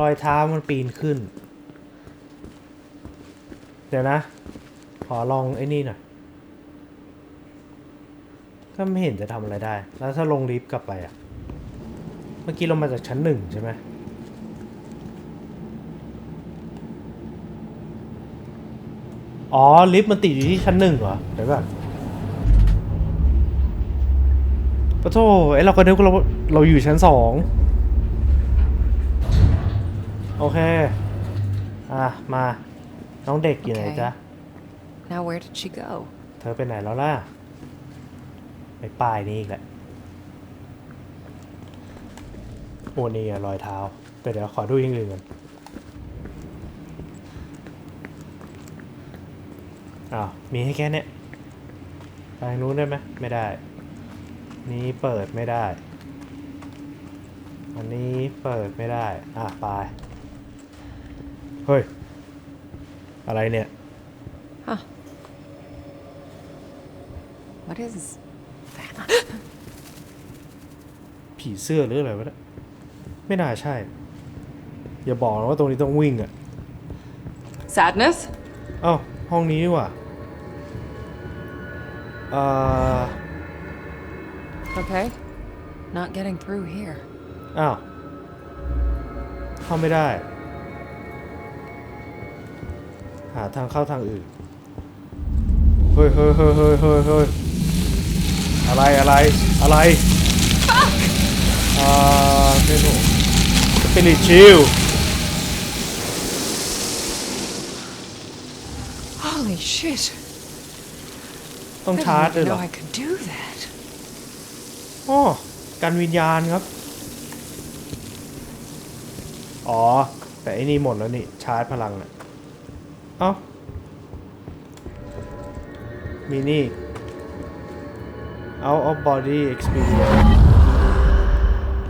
รอยเท้ามันปีนขึ้น เดี๋ยวนะ ขอลองไอ้นี่หน่อย ก็ไม่เห็นจะทำอะไรได้ แล้วถ้าลงลิฟต์กลับไปอะเมื่อกี้ลงมาจากชั้นหนึ่งใช่ไหมอ๋อ ลิฟต์มันติดอยู่ที่ชั้นหนึ่งเหรอ เดี๋ยวก่อนปะโทไอยเราก็นึกว่าเราเราอยู่ชั้นสอง โอเค อะ มา น้องเด็กอยู่ไหนโอเคจ๊ะ Now where did she go? เธอไปไหนแล้วล่ะ ไปป้ายนี่อีกแหละโอ้นี่อะรอยเท้า แต่เดี๋ยวขอดูอย่างอื่นก่อนอ้าว มีให้แค่เนี้ยไปทางนู้นได้ไหมไม่ได้ นี้เปิดไม่ได้ อันนี้เปิดไม่ได้ อะ ไป เฮ้ย อะไรเนี่ย Huh. What is that? ผีเสื้อหรืออะไรวะเนี่ยไม่น่าใช่ อย่าบอกนะว่าตรงนี้ต้องวิ่งอะ Sadness? เอ้าห้องนี้นี่หว่าเอ่อ Okay. Not getting through here. อ้าว เข้าไม่ได้ หาทางเข้าทางอื่น เฮ้ยเฮ้ยเฮ้ยเฮ้ยเฮ้ยเฮ้ยอะไรอะไรอะไรอ่าไม่รู้สปิริตชิล Holy shit. ต้อง I ชาร์จ didn't ด้วย even เหรอ know I could do that. อ๋อการวิญญาณครับ อ๋อ แต่อันนี้หมดแล้วนี่ ชาร์จพลังน่ะ เอ้ามีนี่ out of body experience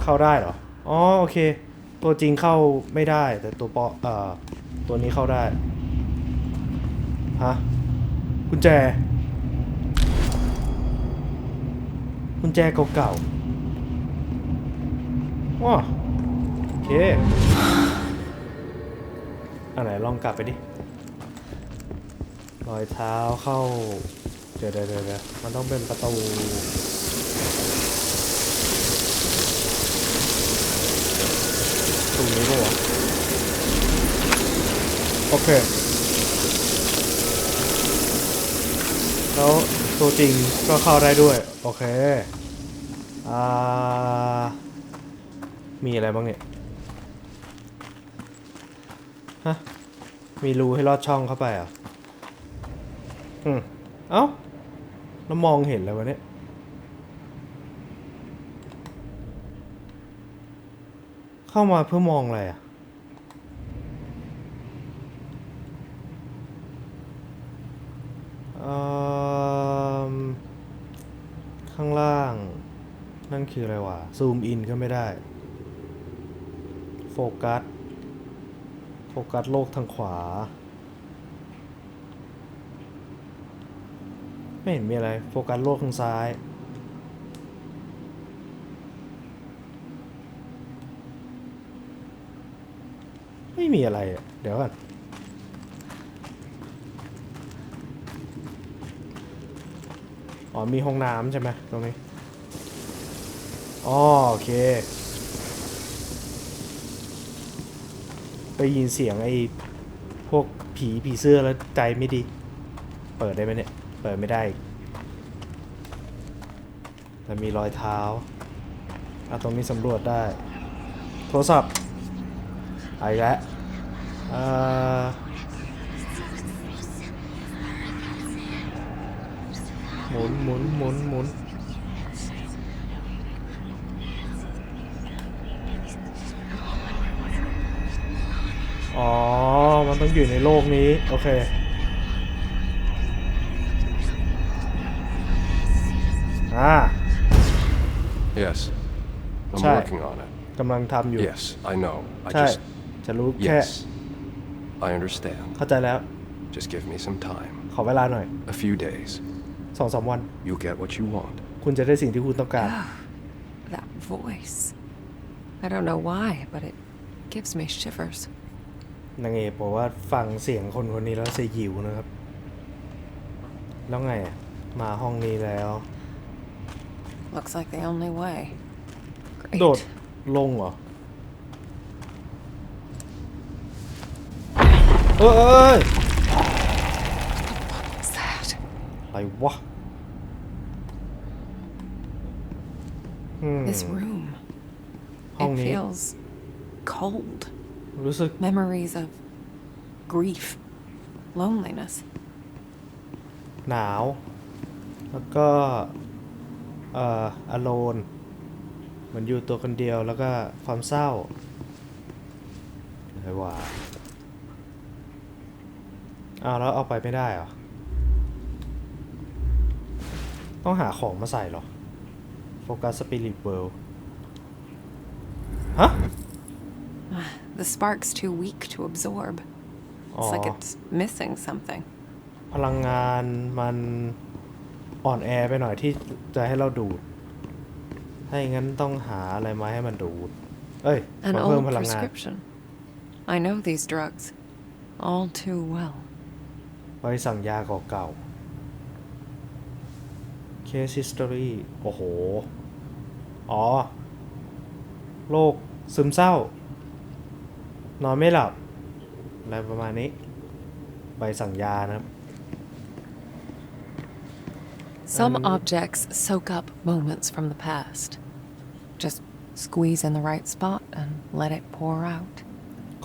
เข้าได้เหรอ อ๋อ โอเค ตัวจริงเข้าไม่ได้ แต่ตัวปอเอ่อตัวนี้เข้าได้ ฮะ กุญแจ กุญแจเก่าๆว้าโอเคอันไหนลองกลับไปดิ รอยเท้าเข้า เดี๋ยวเดี๋ยวเดี๋ยวมันต้องเป็นประตูตรงนี้ปะวะโอเค แล้วตัวจริงก็เข้าได้ด้วย โอเค อ่า มีอะไรบ้างเนี่ย ฮะ มีรูให้ลอดช่องเข้าไปอะ อืมเอ้าแล้วมองเห็นแล้ววะเนี่ยเข้ามาเพื่อมองอะไรอะ ข้างล่าง นั่นคืออะไรวะ ซูมอินก็ไม่ได้ โฟกัส โฟกัสโลกทางขวา ไม่เห็นมีอะไร โฟกัสโลกทางซ้าย ไม่มีอะไรอะ เดี๋ยวก่อนอ๋อ มีห้องน้ำใช่ไหมตรงนี้ อ๋อ โอเคได้ยินเสียงไอ้พวกผีผีเสื้อแล้วใจไม่ดี เปิดได้ไหมเนี่ย เปิดไม่ได้แต่มีรอยเท้าอะตรงนี้สำรวจได้ โทรศัพท์ไปแล้วเอ่อหมุนหมุนหมุนหมุนอ๋อ มันต้องอยู่ในโลกนี้ โอเค อ่า Yes. I'm Sorry. working on it. กำลังทำอยู่ Yes, I know. I ใช่ just. จะรู้แค่ Yes. I understand. เข้าใจแล้ว Just give me some time. ขอเวลาหน่อย A few days. สองสามวัน You'll get what you want. คุณจะได้สิ่งที่คุณต้องการ That voice. I don't know why, but it gives me shivers. นางเอกบอกว่าฟังเสียงคนคนนี้แล้วสยิวนะครับ แล้วไงอะมาห้องนี้แล้ว Looks like the only way. โดด Great. ลงเหรอ เอยเอ้ย What's that? อะไรวะอืม This room. Hong It ni. feels cold. รู้สึก Memories of grief, loneliness. หนาว แล้วก็ เอ่อ alone เหมือนอยู่ตัวคนเดียวแล้วก็ความเศร้าอะไรวะอ้าวแล้วเอาไปไม่ได้เหรอ ต้องหาของมาใส่เหรอ โฟกัสสปิริตเวิลด์ฮะ The spark's too weak to absorb. It's like Aw. it's missing something. พลังงานมัน อ่อนแอไปหน่อยที่จะให้เราดูด ถ้าอย่างนั้นต้องหาอะไรมาให้มันดูด เอ้ย An มาเพิ่ม old พลังงาน prescription. I know these drugs all too well. ไว้สั่งยาเก่าๆ Case History โอ้โห อ๋อ โรคซึมเศร้า นอนไม่หลับ อะไรประมาณนี้ ใบสั่งยานะครับ Some Um, objects soak up moments from the past. Just squeeze in the right spot and let it pour out.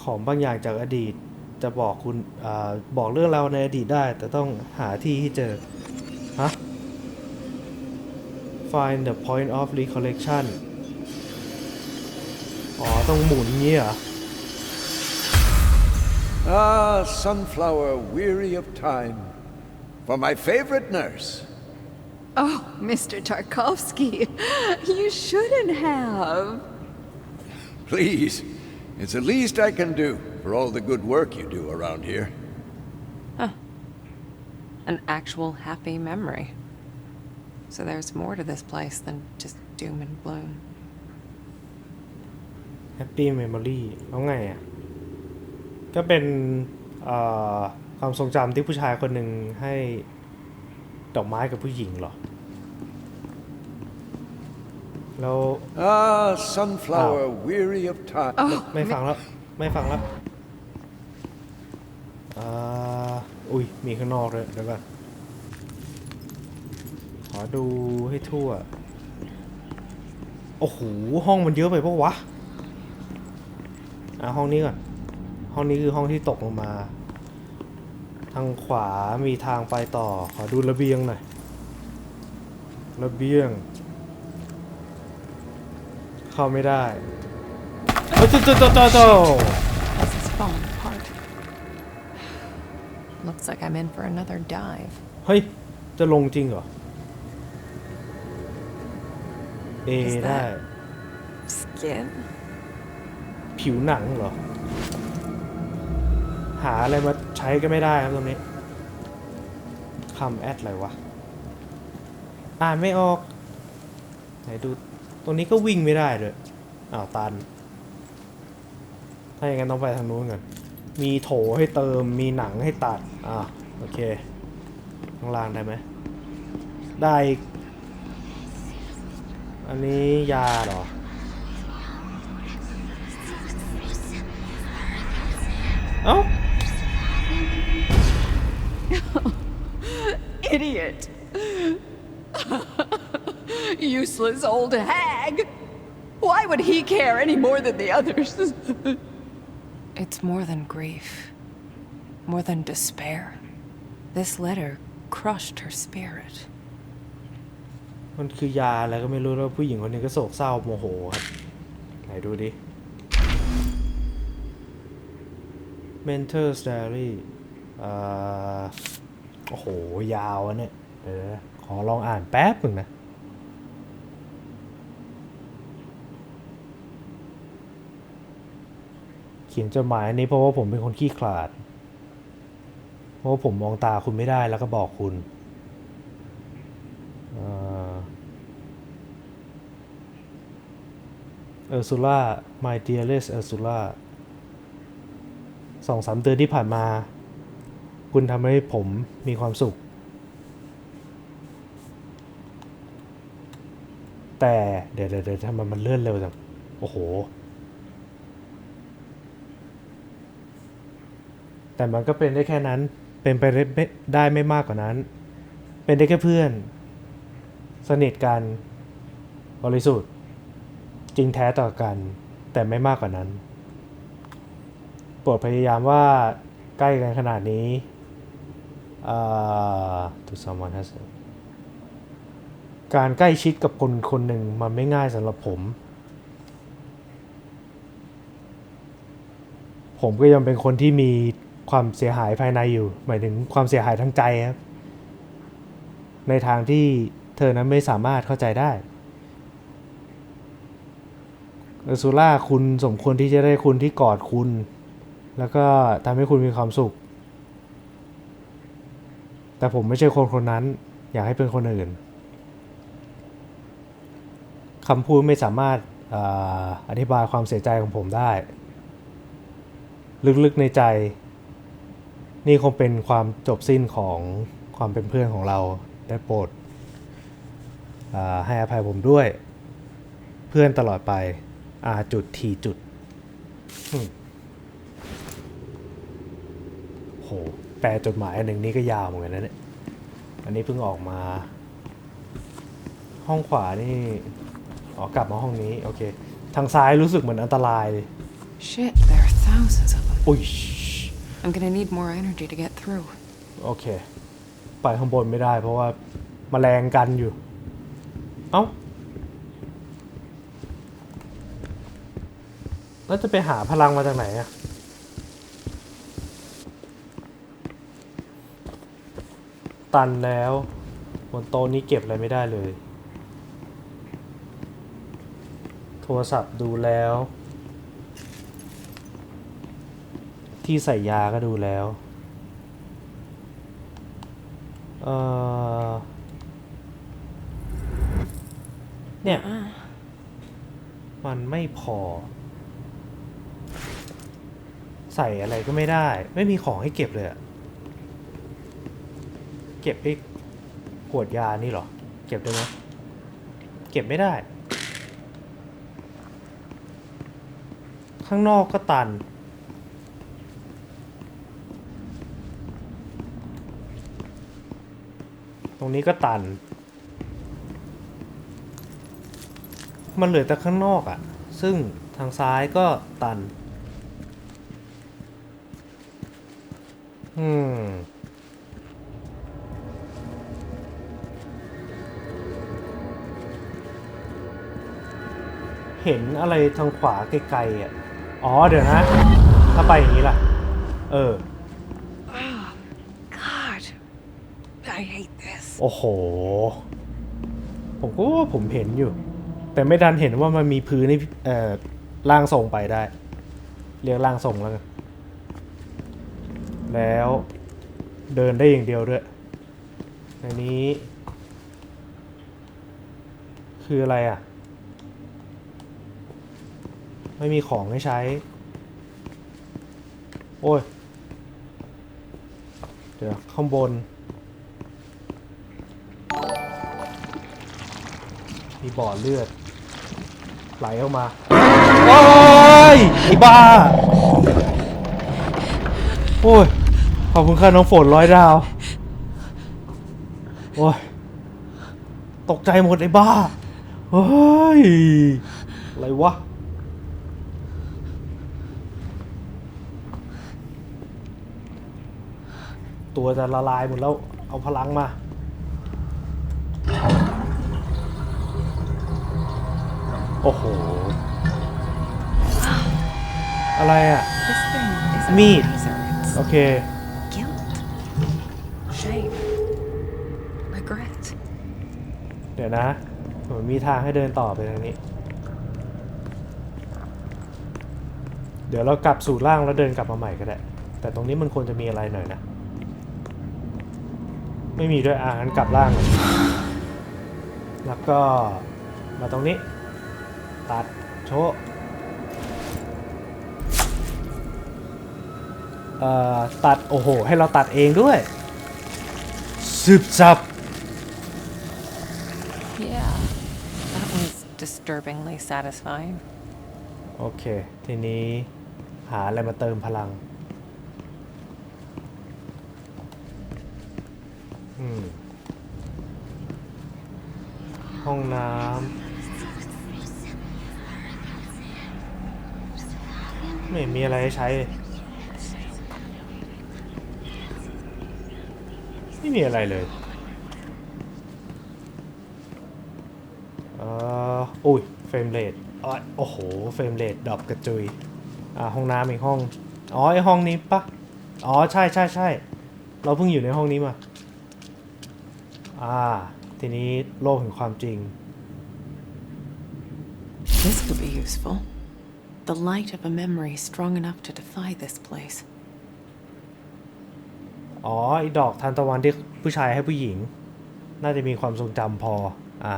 ของบางอย่างจากอดีตจะบอกคุณอาบอกเรื่องราวในอดีตได้ แต่ต้องหาที่ที่เจอ ฮะ find the point of recollection อ๋อ ต้องหมุนงี้เหรอ Ah, sunflower, weary of time. For my favorite nurse. Oh, Mr. Tarkovsky, you shouldn't have. Please, it's the least I can do for all the good work you do around here. An actual happy memory. So there's more to this place than just doom and gloom. Happy Memory แล้วไงอ่ะ ก็เป็นเอ่อความทรงจำที่ผู้ชายคนหนึ่งให้ ดอกไม้กับผู้หญิงเหรอ แล้ว Ah, sunflower, weary of time. ไม่ฟังแล้ว ไม่ฟังแล้วอ่าอุ้ย มีข้างนอกเลยเดี๋ยวก่อนขอดูให้ทั่ว โอ้โห ห้องมันเยอะไปปะวะ อะห้องนี้ก่อน ห้องนี้คือห้องที่ตกลงมา ทางขวามีทางไปต่อ ขอดูระเบียงหน่อย ระเบียง เข้าไม่ได้โอ้โตโตโตโตโต This is falling apart. Looks like I'm in for another dive. เฮ้ย จะลงจริงเหรอ เอ Is ได้ that- Skin? ผิวหนังเหรอหาอะไรมาใช้ก็ไม่ได้ครับตรงนี้คำแอดอะไรวะ อ่านไม่ออก ไหนดู ตรงนี้ก็วิ่งไม่ได้เลยอ้าว ตัน ถ้าอย่างนั้นต้องไปทางนู้นก่อน มีโถให้เติม มีหนังให้ตัด อ่าโอเค ข้างล่างได้ไหม ได้ อันนี้ยาเหรอ Idiot. Useless old hag. Why would he care any more than the others? It's more than grief, more than despair. This letter crushed her spirit. มันคือยาอะไรก็ไม่รู้แล้วผู้หญิงคนนี้ก็โศกเศร้าโมโหครับ ไหนดูดิ Mentor's Diary อ่า โอ้โห ยาวอะเนี่ยเดี๋ยขอลองอ่านแป๊บหนึ่งนะ เขียนจดหมายอันนี้เพราะว่าผมเป็นคนขี้ขลาด เพราะว่าผมมองตาคุณไม่ได้แล้วก็บอกคุณเออร์ซูล่า my dearest เออร์ซูล่าสองสามเดือนที่ผ่านมา คุณทำให้ผมมีความสุข แต่เดี๋ยวเดี๋ยวทำไมมันเลื่อนเร็วจัง โอ้โห แต่มันก็เป็นได้แค่นั้น เป็นไปได้ไม่มากกว่านั้น เป็นได้แค่เพื่อน สนิทกัน บริสุทธิ์ จริงแท้ต่อกัน แต่ไม่มากกว่านั้น โปรดพยายามว่าใกล้กันขนาดนี้ to someone has การใกล้ชิดกับคนคนหนึ่งมันไม่ง่ายสำหรับผม ผมก็ยังเป็นคนที่มีความเสียหายภายในอยู่ หมายถึงความเสียหายทางใจครับ ในทางที่เธอนั้นไม่สามารถเข้าใจได้อซูล่าคุณสมควรที่จะได้คุณที่กอดคุณ แล้วก็ทำให้คุณมีความสุข แต่ผมไม่ใช่คนคนนั้น อยากให้เป็นคนอื่นคำพูดไม่สามารถอาอธิบายความเสียใจของผมได้ ลึกๆในใจ นี่คงเป็นความจบสิ้นของความเป็นเพื่อนของเราได้โปรดให้อภัยผมด้วย เพื่อนตลอดไปอาจุดทีจุดอืมโห แปลจดหมายอันหนึ่งนี่ก็ยาวเหมือนกันนะเนี่ย อันนี้เพิ่งออกมา ห้องขวานี่ อ๋อกลับมาห้องนี้ โอเค ทางซ้ายรู้สึกเหมือนอันตรายเลย Shit, there are thousands of them. อุ้ย I'm gonna need more energy to get through. โอเค ไปข้างบนไม่ได้ เพราะว่าแมลงกันอยู่ เอ้าแล้วจะไปหาพลังมาจากไหนอะ ตันแล้ว บนโต๊ะนี้เก็บอะไรไม่ได้เลย โทรศัพท์ดูแล้ว ที่ใส่ยาก็ดูแล้ว เออเนี่ย มันไม่พอ ใส่อะไรก็ไม่ได้ ไม่มีของให้เก็บเลยอะ เก็บไอ้ขวดยานี่เหรอ เก็บได้ไหมเก็บไม่ได้ ข้างนอกก็ตัน ตรงนี้ก็ตัน มันเหลือแต่ข้างนอกอะ่ะ ซึ่งทางซ้ายก็ตัน อืม เห็นอะไรทางขวาไกลๆอะ อ๋อเดี๋ยวนะ ถ้าไปอย่างนี้ล่ะ เออ God, I hate this. โอ้โห ผมก็ว่าผมเห็นอยู่ แต่ไม่ดันเห็นว่ามันมีพื้นให้เอ่อล่างทรงไปได้ เรียกล่างทรงแล้วกัน แล้วเดินได้อย่างเดียวด้วย อันนี้ คืออะไรอะ ไม่มีของให้ใช้ โอ้ย เดี๋ยว ข้างบน มีบ่อเลือด ไหลออกมา โอ้ยอ้บ้า โอ้ย ขอบคุณค่ะน้องฝนร้อยดาว โอ้ย ตกใจหมดไอ้บ้า เฮ้ย อะไรวะ ตัวจะละลายหมดแล้ว เอาพลังมา โอ้โห อะไรอะ This thing isn't Meat. a razor. It's โอเค เดี๋ยวนะผมมีทางให้เดินต่อไปทางนี้ เดี๋ยวเรากลับสู่ร่างแล้วเดินกลับมาใหม่ก็ได้ แต่ตรงนี้มันควรจะมีอะไรหน่อยนะ ไม่มีด้วยอะงั้นกลับร่างก่อนแล้วก็มาตรงนี้ ตัดโชะเอ่อตัด โอ้โห ให้เราตัดเองด้วยสืบสับ Yeah. That was disturbingly satisfying. โอเค ทีนี้หาอะไรมาเติมพลัง อืม ห้องน้ำไม่มีอะไรให้ใช้ ไม่มีอะไรเลยเอ่ออุ้ย เฟรมเรทอ๋อโอ้โห เฟรมเรทดรอปกระจุย อ่า ห้องน้ำอีกห้อง อ๋อ ไอห้องนี้ปะอ๋อ ใช่ใช่ใช่ เราเพิ่งอยู่ในห้องนี้มา อ่า ทีนี้โลกแห่งความจริง This could be useful. The light of a memory strong enough to defy this place. อ๋อไอดอกทานตะวันที่ผู้ชายให้ผู้หญิง น่าจะมีความทรงจำพอ อ่า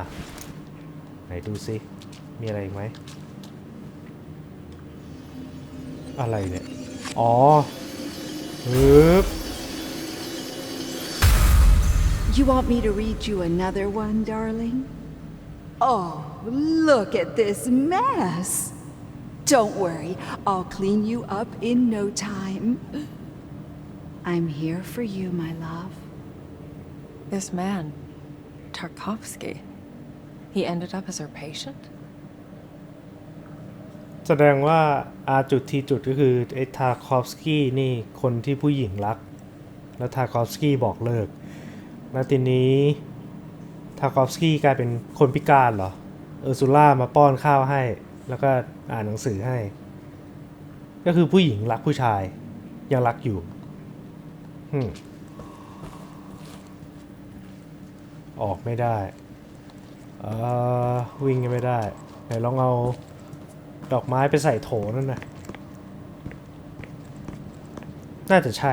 ไหนดูซิ มีอะไรอีกไหม อะไรเนี่ย อ๋อฮึบ You want me to read you another one, darling? Oh, look at this mess. Don't worry, I'll clean you up in no time. I'm here for you, my love. This man, Tarkovsky, he ended up as her patient? แสดงว่าอาจุดทีจุดก็คือไอ้ทาคอฟสกี้นี่คนที่ผู้หญิงรัก แล้วทาคอฟสกี้บอกเลิก แล้วทีนี้ทาคอฟสกี้กลายเป็นคนพิการเหรอ เออร์ซูล่ามาป้อนข้าวให้ แล้วก็อ่านหนังสือให้ ก็คือผู้หญิงรักผู้ชาย ยังรักอยู่ฮึมออกไม่ได้เออวิ่งยังไม่ได้ ไหนลองเอาดอกไม้ไปใส่โถนั่นนะน่าจะใช่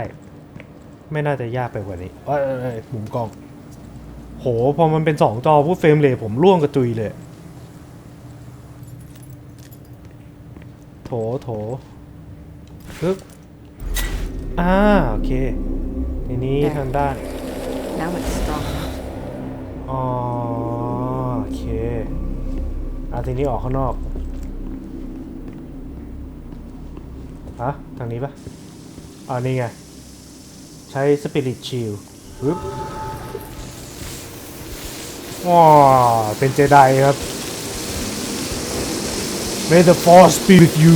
ไม่น่าจะยากไปกว่านี้เอ้ยเอ้ยเอ้ยหมุมกล้อง โห พอมันเป็นสองจอพูดเฟรมเรทผมร่วงกระจุยเลย โถ โถปึ๊บอ่า โอเค ทีนี้ทางด้าน Now it's strong enough. อ๋อโอเค อะทีนี้ออกข้างนอก ฮะ ทางนี้ปะอ่านี่ไงใช้สปิริตชิลปึ๊บว้าเป็นเจไดครับ May the force be with you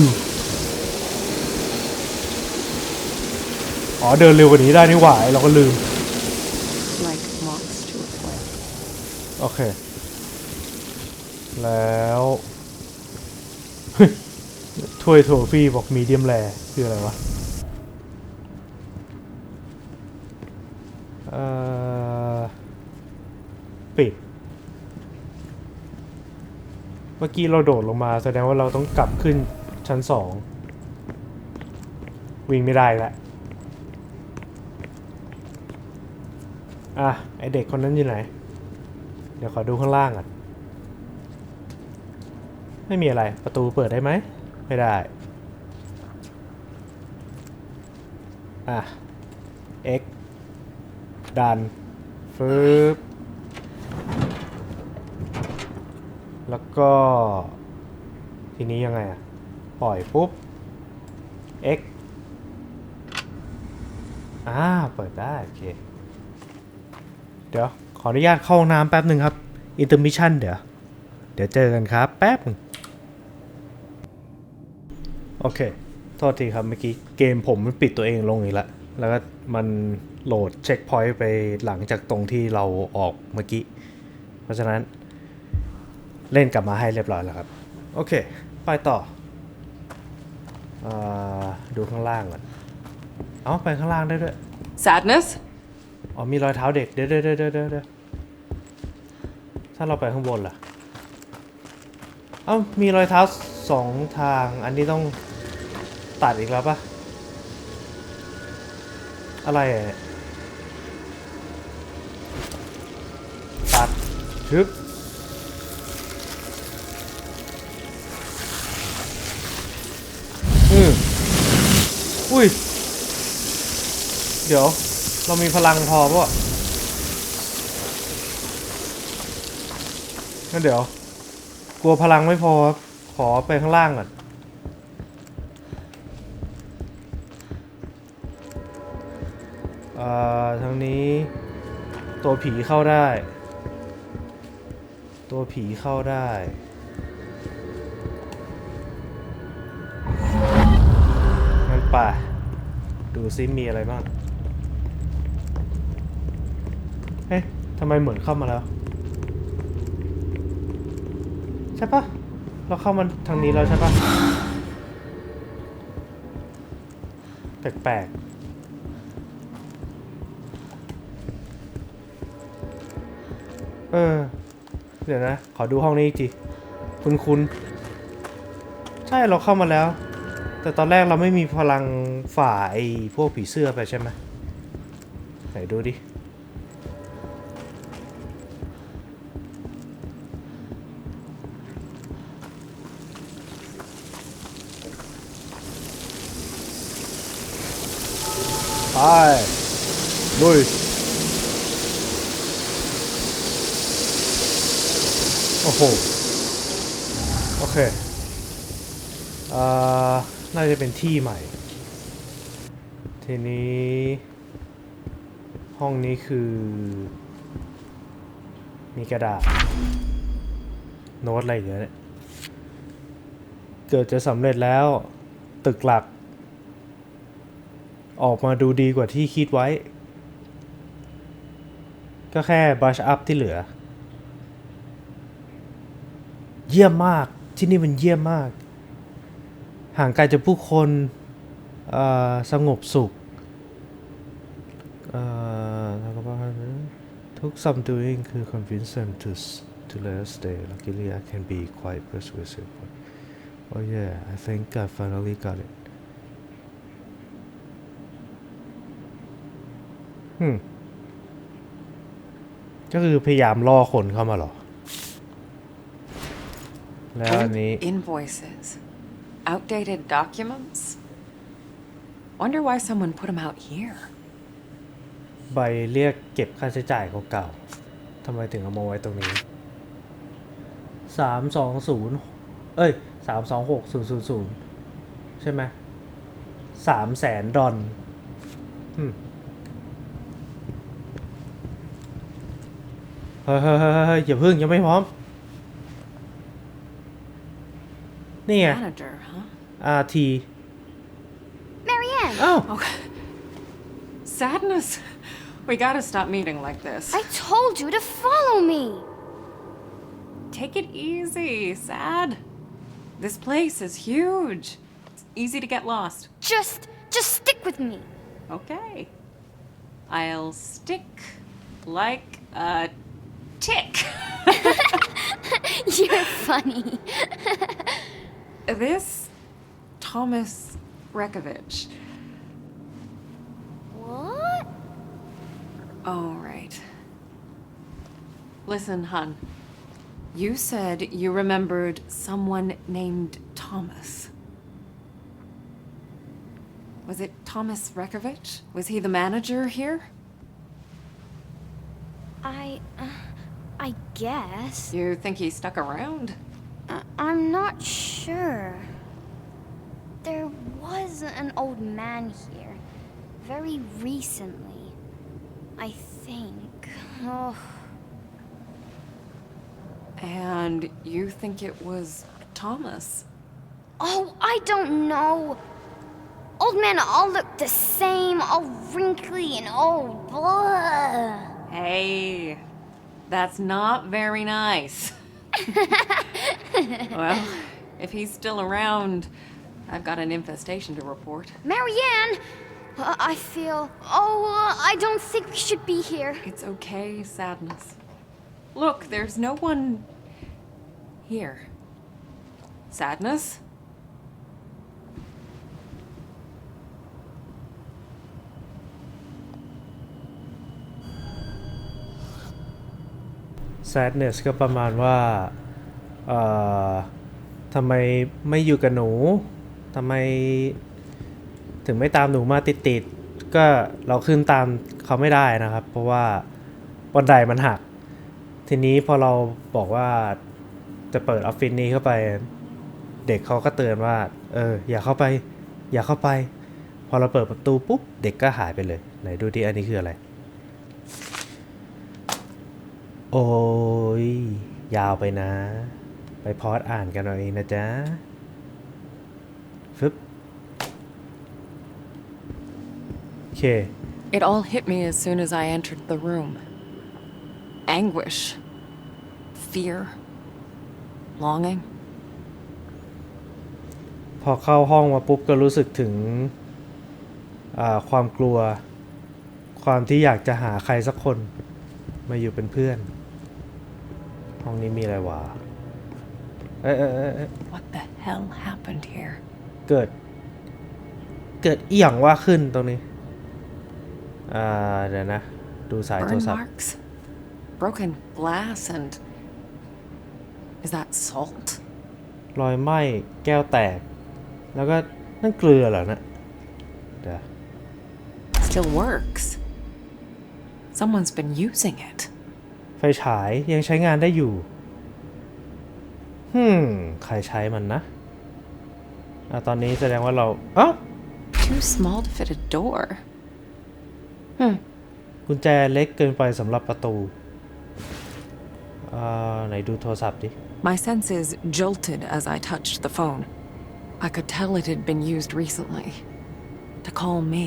อ๋อเดินเร็วกว่านี้ได้นี่หว่าไอ้เราก็ลืม Like moths to a flame. โอเค แล้วเฮ้ยถ้วยโทฟี่บอกมีเดียมแรคืออะไรวะ เอ่อ ปิด เมื่อกี้เราโดดลงมา แสดงว่าเราต้องกลับขึ้นชั้นสอง วิ่งไม่ได้แล้วอะ ไอเด็กคนนั้นอยู่ไหน เดี๋ยวขอดูข้างล่างก่อนไม่มีอะไร ประตูเปิดได้ไหม ไม่ได้ อะ X ดันฟึบแล้วก็ ทีนี้ยังไงอะปล่อยปุ๊บ X อ่า เปิดได้ โอเค เดี๋ยว ขออนุญาตเข้าห้องน้ำแป๊บหนึ่งครับอินเตอร์มิชันเดี๋ยว เดี๋ยวเจอกันครับ แป๊บหนึงโอเค โทษทีครับเมื่อกี้ เกมผมมันปิดตัวเองลงอีกแล้วแล้วก็มัน โหลดเช็คพอยต์ไปหลังจากตรงที่เราออกเมื่อกี้ เพราะฉะนั้นเล่นกลับมาให้เรียบร้อยแล้วครับ โอเค ไปต่ออาดูข้างล่างก่อน เอาไปข้างล่างได้ด้วย Sadness? อ๋อมีรอยเท้าเด็กเดี๋ยวเดี๋ยวเดี๋ยวเดี๋ยวเดี๋ยวถ้าเราไปข้างบนล่ะ เอ้ามีรอยเท้าสองทาง อันนี้ต้องตัดอีกแล้วปะอะไรอะ ชึบอืมอุ้ย เดี๋ยว เรามีพลังพอปะวะงั้นเดี๋ยว กลัวพลังไม่พอครับขอไปข้างล่างก่อนอ่อทางนี้ ตัวผีเข้าได้ ตัวผีเข้าได้ งั้นป่ะ ดูซิมีอะไรบ้าง เอ๊ะทำไมเหมือนเข้ามาแล้ว ใช่ปะเราเข้ามาทางนี้แล้วใช่ปะแปลกๆเออ เดี๋ยวนะ ขอดูห้องนี้อีกทีคุณคุณ ใช่เราเข้ามาแล้ว แต่ตอนแรกเราไม่มีพลังฝ่าไอ้พวกผีเสื้อไปใช่ไหมไหนดูดิ ไปลุย โอ้โห โอเคเอ่อน่าจะเป็นที่ใหม่ ทีนี้ ห้องนี้คือ มีกระดาษ โน้ตอะไรอย่างเงี้ยเนี่ยเกิดจะสำเร็จแล้ว ตึกหลัก ออกมาดูดีกว่าที่คิดไว้ ก็แค่บัชอัพที่เหลือ เยี่ยมมากที่นี่มันเยี่ยมมาก ห่างไกลจากผู้คนสงบสุขแล้วก็ว่าทุก some doing คือ convince them to to let us stay luckily I can be quite persuasive but oh yeah I think I finally got it อืมก็คือพยายามล่อคนเข้ามาหรอ แล้วอัน Old นี้ invoices. Outdated documents. Wonder why someone put them out here. ใบเรียกเก็บค่าใช้จ่ายเก่าๆทำไมถึงเอามาไว้ตรงนี้สามสองศูนย์เอ้ยสามสองหกศูนย์ศูนย์ศูนย์ใช่ไหมสามแสนดอลอืมเฮ้ยเฮ้ยเฮ้ยเฮ้ยอย่าพึ่งยังไม่พร้อม นี่ไง Manager, huh? RT Marianne! อ้าว Sadness. We gotta stop meeting like this. I told you to follow me! Take it easy, Sad. This place is huge. It's easy to get lost. Just, just stick with me. Okay. I'll stick like a tick. You're funny. this Thomas Rekovich. What? All right. Listen, hun. You said you remembered someone named Thomas. Was it Thomas Rekovich? Was he the manager here? I, uh, I guess. You think he stuck around? I- I'm not sure. There was an old man here, very recently. I think. Oh, And you think it was Thomas? oh, I don't know. Old men all look the same, all wrinkly and old. Blah. Hey, that's not very nice. well, if he's still around, I've got an infestation to report. Marianne! Uh, I feel. Oh, uh, I don't think we should be here. It's okay, sadness. Look, there's no one here. Sadness? sadness ก็ประมาณว่า เอ่อ ทำไมไม่อยู่กับหนูทำไม ถึงไม่ตามหนูมาติดๆก็เราขึ้นตามเขาไม่ได้นะครับ เพราะว่าบันไดมันหัก ทีนี้พอเราบอกว่าจะเปิดออฟฟิศนี้เข้าไป เด็กเขาก็เตือนว่า เออ อย่าเข้าไป อย่าเข้าไป พอเราเปิดประตูปุ๊บ เด็กก็หายไปเลย ไหนดูดิอันนี้คืออะไร โอ้ยยาวไปนะ ไปพอดอ่านกันเอาเองนะจ๊ะฟึบโอเค It all hit me as soon as I entered the room anguish, fear, longing. พอเข้าห้องมาปุ๊บก็รู้สึกถึงอ่าความกลัว ความที่อยากจะหาใครสักคนมาอยู่เป็นเพื่อน ห้องนี้มีอะไรวะ เอ๊ะเอ๊ะเอ๊ะเอ๊ะ What the hell happened here? เกิด เกิดเอี่ยงว่าขึ้นตรงนี้ อ่า เดี๋ยวนะ ดูสายโทร Burn ศัพท์ marks? Broken glass and. Is that salt? รอยไหม้แก้วแตก แล้วก็นั่นเกลือเหรอนะเดี๋ยว Still works. Someone's been using it. ไฟฉายยังใช้งานได้อยู่ ฮึมใครใช้มันนะอะตอนนี้แสดงว่าเราเอ้า Too small to fit a door. กุญแจเล็กเกินไปสำหรับประตูอ่าไหนดูโทรศัพท์ดิ My senses jolted as I touched the phone. I could tell it had been used recently. To call me.